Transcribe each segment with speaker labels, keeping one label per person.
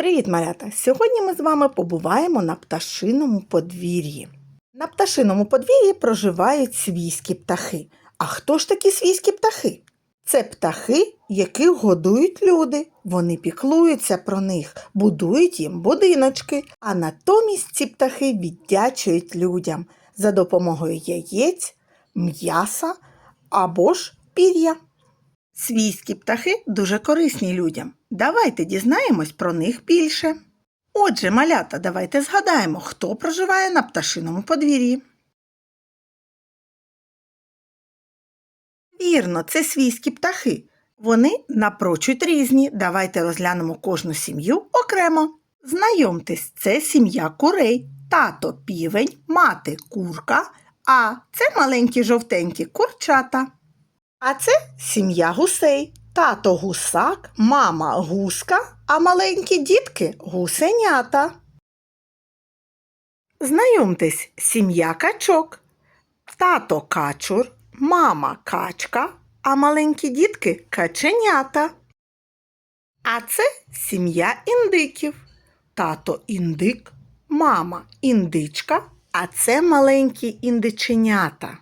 Speaker 1: Привіт, малята! Сьогодні ми з вами побуваємо на пташиному подвір'ї. На пташиному подвір'ї проживають свійські птахи. А хто ж такі свійські птахи? Це птахи, яких годують люди. Вони піклуються про них, будують їм будиночки, а натомість ці птахи віддячують людям за допомогою яєць, м'яса або ж пір'я. Свійські птахи дуже корисні людям. Давайте дізнаємось про них більше. Отже, малята, давайте згадаємо, хто проживає на пташиному подвір'ї. Вірно, це свійські птахи. Вони напрочуд різні. Давайте розглянемо кожну сім'ю окремо. Знайомтесь, це сім'я курей, тато півень, мати курка, а це маленькі жовтенькі курчата. А це сім'я гусей. Тато гусак, мама гуска, а маленькі дітки гусенята. Знайомтесь, сім'я качок. Тато качур, мама качка, а маленькі дітки каченята. А це сім'я індиків. Тато індик, мама індичка, а це маленькі індиченята.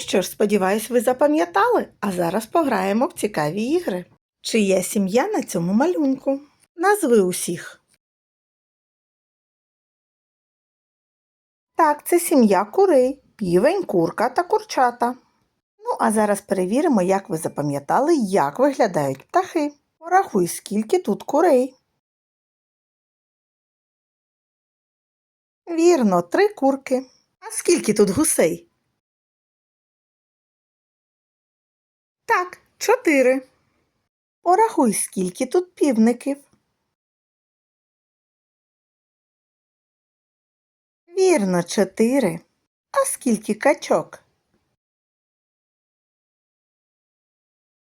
Speaker 1: Що ж, сподіваюсь, ви запам'ятали, а зараз пограємо в цікаві ігри. Чия сім'я на цьому малюнку? Назви усіх. Так, це сім'я курей, півень, курка та курчата. Ну, а зараз перевіримо, як ви запам'ятали, як виглядають птахи. Порахуй, скільки тут курей. Вірно, три курки. А скільки тут гусей? Так, чотири. Порахуй, скільки тут півників. Вірно, чотири. А скільки качок?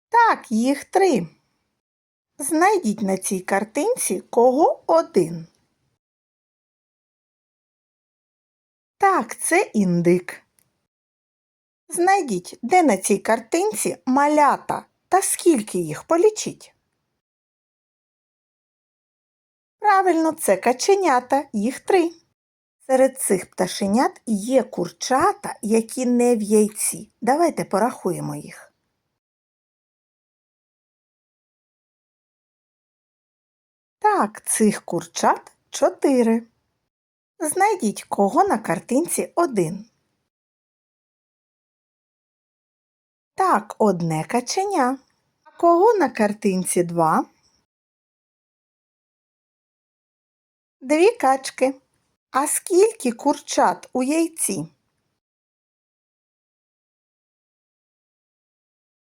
Speaker 1: Так, їх три. Знайдіть на цій картинці кого один. Так, це індик. Знайдіть, де на цій картинці малята та скільки їх полічіть. Правильно, це каченята, їх три. Серед цих пташенят є курчата, які не в яйці. Давайте порахуємо їх. Так, цих курчат чотири. Знайдіть, кого на картинці один. Так, одне каченя. А кого на картинці два? Дві качки. А скільки курчат у яйці?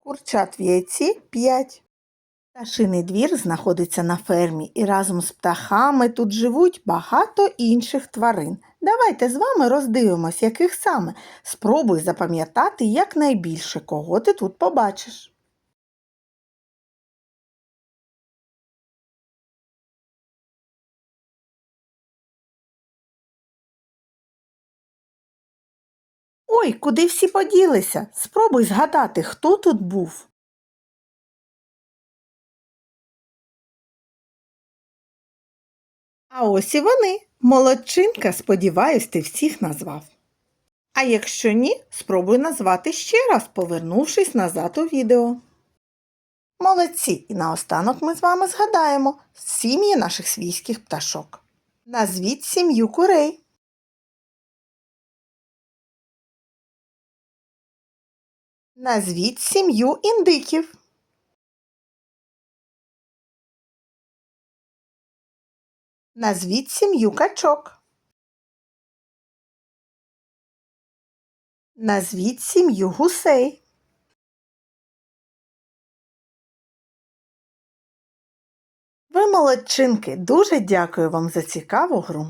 Speaker 1: Курчат в яйці п'ять. Пташиний двір знаходиться на фермі, і разом з птахами тут живуть багато інших тварин. Давайте з вами роздивимось, яких саме. Спробуй запам'ятати якнайбільше, кого ти тут побачиш. Ой, куди всі поділися? Спробуй згадати, хто тут був. А ось і вони. Молодчинка, сподіваюсь, ти всіх назвав. А якщо ні, спробуй назвати ще раз, повернувшись назад у відео. Молодці! І наостанок ми з вами згадаємо сім'ї наших свійських пташок. Назвіть сім'ю курей. Назвіть сім'ю індиків. Назвіть сім'ю качок. Назвіть сім'ю гусей. Ви молодчинки, дуже дякую вам за цікаву гру.